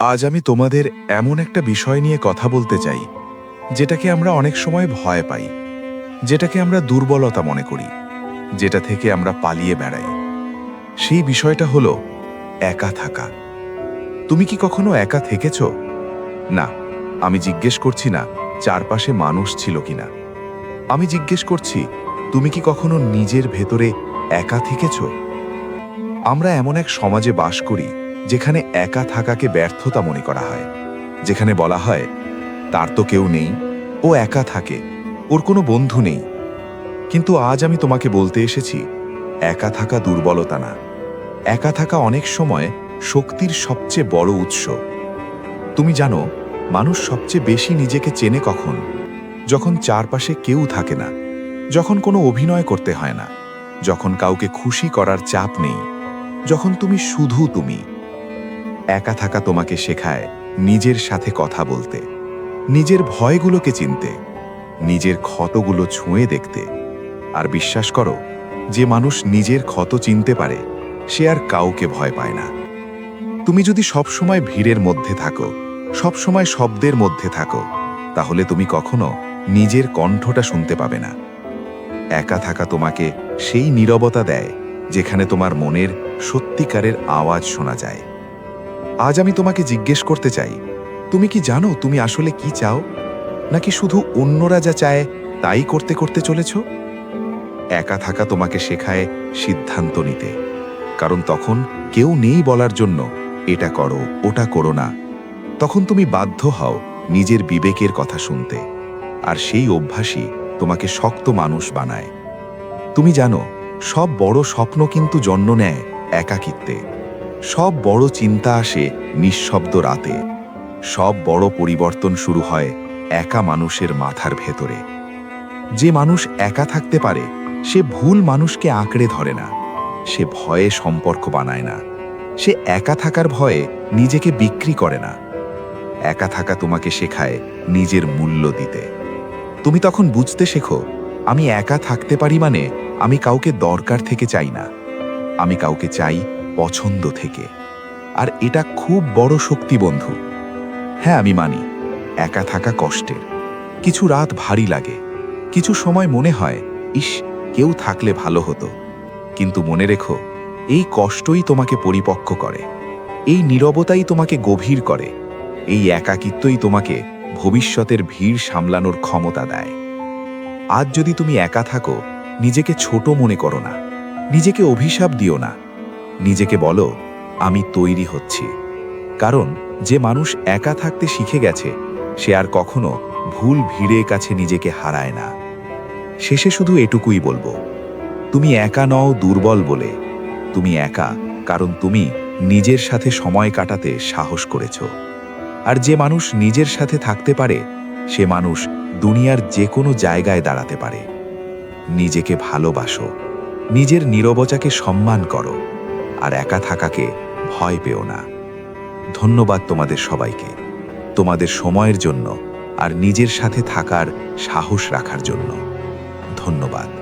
আজ আমি তোমাদের এমন একটা বিষয় নিয়ে কথা বলতে চাই, যেটাকে আমরা অনেক সময় ভয় পাই, যেটাকে আমরা দুর্বলতা মনে করি, যেটা থেকে আমরা পালিয়ে বেড়াই। সেই বিষয়টা হলো একা থাকা। তুমি কি কখনো একা থেকেছ? না, আমি জিজ্ঞেস করছি না চারপাশে মানুষ ছিল কিনা। আমি জিজ্ঞেস করছি, তুমি কি কখনো নিজের ভেতরে একা থেকেছ? আমরা এমন এক সমাজে বাস করি যেখানে একা থাকাকে ব্যর্থতা মনে করা হয়। যেখানে বলা হয়, তার তো কেউ নেই, ও একা থাকে, ওর কোনো বন্ধু নেই। কিন্তু আজ আমি তোমাকে বলতে এসেছি, একা থাকা দুর্বলতা না। একা থাকা অনেক সময় শক্তির সবচেয়ে বড় উৎস। তুমি জানো, মানুষ সবচেয়ে বেশি নিজেকে চেনে কখন? যখন চারপাশে কেউ থাকে না, যখন কোনো অভিনয় করতে হয় না, যখন কাউকে খুশি করার চাপ নেই, যখন তুমি শুধু তুমি। একা থাকা তোমাকে শেখায় নিজের সাথে কথা বলতে, নিজের ভয়গুলোকে চিনতে, নিজের ক্ষতগুলো ছুঁয়ে দেখতে। আর বিশ্বাস করো, যে মানুষ নিজের ক্ষত চিনতে পারে, সে আর কাউকে ভয় পায় না। তুমি যদি সবসময় ভিড়ের মধ্যে থাকো, সবসময় শব্দের মধ্যে থাকো, তাহলে তুমি কখনো নিজের কণ্ঠটা শুনতে পাবে না। একা থাকা তোমাকে সেই নীরবতা দেয়, যেখানে তোমার মনের সত্যিকারের আওয়াজ শোনা যায়। আজ আমি তোমাকে জিজ্ঞেস করতে চাই, তুমি কি জানো তুমি আসলে কি চাও? নাকি শুধু অন্যরা যা চায় তাই করতে করতে চলেছ? একা থাকা তোমাকে শেখায় সিদ্ধান্ত নিতে, কারণ তখন কেউ নেই বলার জন্য, এটা করো, ওটা করো না। তখন তুমি বাধ্য হও নিজের বিবেকের কথা শুনতে, আর সেই অভ্যাসই তোমাকে শক্ত মানুষ বানায়। তুমি জানো, সব বড় স্বপ্ন কিন্তু জন্ম নেয় একাকিত্বে। সব বড় চিন্তা আসে নিঃশব্দ রাতে। সব বড় পরিবর্তন শুরু হয় একা মানুষের মাথার ভেতরে। যে মানুষ একা থাকতে পারে, সে ভুল মানুষকে আঁকড়ে ধরে না। সে ভয়ে সম্পর্ক বানায় না। সে একা থাকার ভয়ে নিজেকে বিক্রি করে না। একা থাকা তোমাকে শেখায় নিজের মূল্য দিতে। তুমি তখন বুঝতে শেখো, আমি একা থাকতে পারি মানে আমি কাউকে দরকার থেকে চাই না। আমি কাউকে চাই পছন্দ থেকে। আর এটা খুব বড় শক্তি, বন্ধু। হ্যাঁ আমি মানি, একা থাকা কষ্টের। কিছু রাত ভারী লাগে। কিছু সময় মনে হয়, ইস, কেউ থাকলে ভালো হতো। কিন্তু মনে রেখো, এই কষ্টই তোমাকে পরিপক্ক করে। এই নীরবতাই তোমাকে গভীর করে। এই একাকিত্বই তোমাকে ভবিষ্যতের ভিড় সামলানোর ক্ষমতা দেয়। আজ যদি তুমি একা থাকো, নিজেকে ছোট মনে করো না। নিজেকে অভিশাপ দিও না। নিজেকে বলো, আমি তৈরি হচ্ছি। কারণ, যে মানুষ একা থাকতে শিখে গেছে, সে আর কখনো ভুল ভিড়ের কাছে নিজেকে হারায় না। শেষে শুধু এটুকুই বলব, তুমি একা নও দুর্বল বলে। তুমি একা, কারণ তুমি নিজের সাথে সময় কাটাতে সাহস করেছ। আর যে মানুষ নিজের সাথে থাকতে পারে, সে মানুষ দুনিয়ার যে কোনো জায়গায় দাঁড়াতে পারে। নিজেকে ভালোবাসো, নিজের নীরবতাকে সম্মান করো। আর একা থাকাকে ভয় পেও না। ধন্যবাদ তোমাদের সবাইকে, তোমাদের সময়ের জন্য আর নিজের সাথে থাকার সাহস রাখার জন্য। ধন্যবাদ।